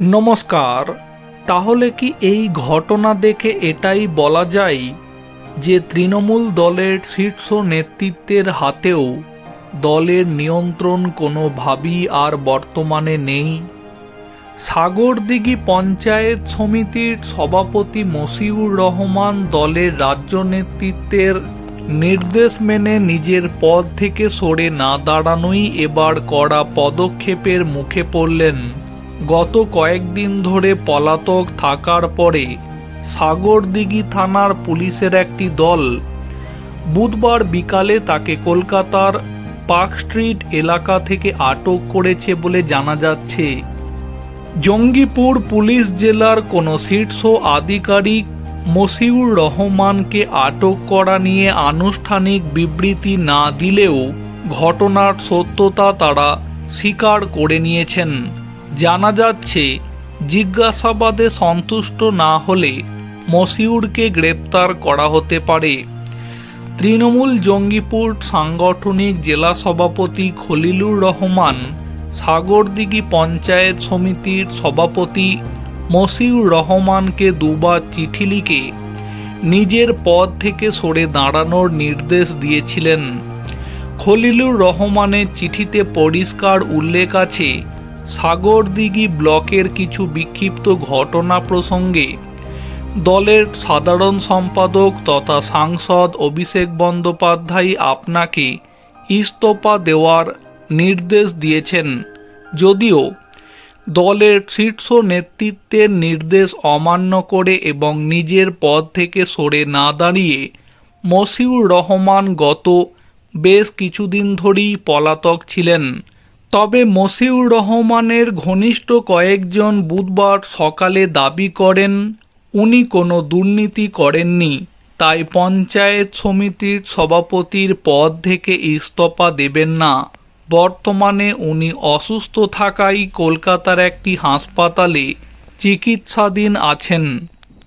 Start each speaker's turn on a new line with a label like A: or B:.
A: নমস্কার, তাহলে কি এই ঘটনা দেখে এটাই বলা যায় যে তৃণমূল দলের শীর্ষ নেতৃত্বের হাতেও দলের নিয়ন্ত্রণ কোনোভাবেই আর বর্তমানে নেই? সাগরদিঘি পঞ্চায়েত সমিতির সভাপতি মসিউর রহমান দলের রাজ্য নেতৃত্বের নির্দেশ মেনে নিজের পদ থেকে সরে না দাঁড়ানোই এবার কড়া পদক্ষেপের মুখে পড়লেন গত কয়েকদিন ধরে পলাতক থাকার পরে সাগরদিঘি থানার পুলিশের একটি দল বুধবার বিকালে তাকে কলকাতার পার্ক স্ট্রিট এলাকা থেকে আটক করেছে বলে জানা যাচ্ছে। জঙ্গিপুর পুলিশ জেলার কোনো শীর্ষ আধিকারিক মসিউর রহমানকে আটক করা নিয়ে আনুষ্ঠানিক বিবৃতি না দিলেও ঘটনার সত্যতা তারা স্বীকার করে নিয়েছেন। জানা যাচ্ছে, জিজ্ঞাসাবাদে সন্তুষ্ট না হলে মসিউরকে গ্রেপ্তার করা হতে পারে। তৃণমূল জঙ্গিপুর সাংগঠনিক জেলা সভাপতি খলিলুর রহমান, সাগরদিঘি পঞ্চায়েত সমিতির সভাপতি মসিউর রহমানকে দুবার চিঠি লিখে নিজের পদ থেকে সরে দাঁড়ানোর নির্দেশ দিয়েছিলেন। খলিলুর রহমানের চিঠিতে পরিষ্কার উল্লেখ আছে সাগরদিঘি ব্লকের কিছু বিক্ষিপ্ত ঘটনা প্রসঙ্গে দলের সাধারণ সম্পাদক তথা সাংসদ অভিষেক বন্দ্যোপাধ্যায় আপনাকে ইস্তফা দেওয়ার নির্দেশ দিয়েছেন। যদিও দলের শীর্ষ নেতৃত্বের নির্দেশ অমান্য করে এবং নিজের পদ থেকে সরে না দাঁড়িয়ে মসিউর রহমান গত বেশ কিছুদিন ধরেই পলাতক ছিলেন। তবে মসিউর রহমানের ঘনিষ্ঠ কয়েকজন বুধবার সকালে দাবি করেন, উনি কোনো দুর্নীতি করেননি। তাই পঞ্চায়েত সমিতির সভাপতির পদ থেকে ইস্তফা দেবেন না। বর্তমানে উনি অসুস্থ থাকায় কলকাতার একটি হাসপাতালে চিকিৎসাধীন আছেন।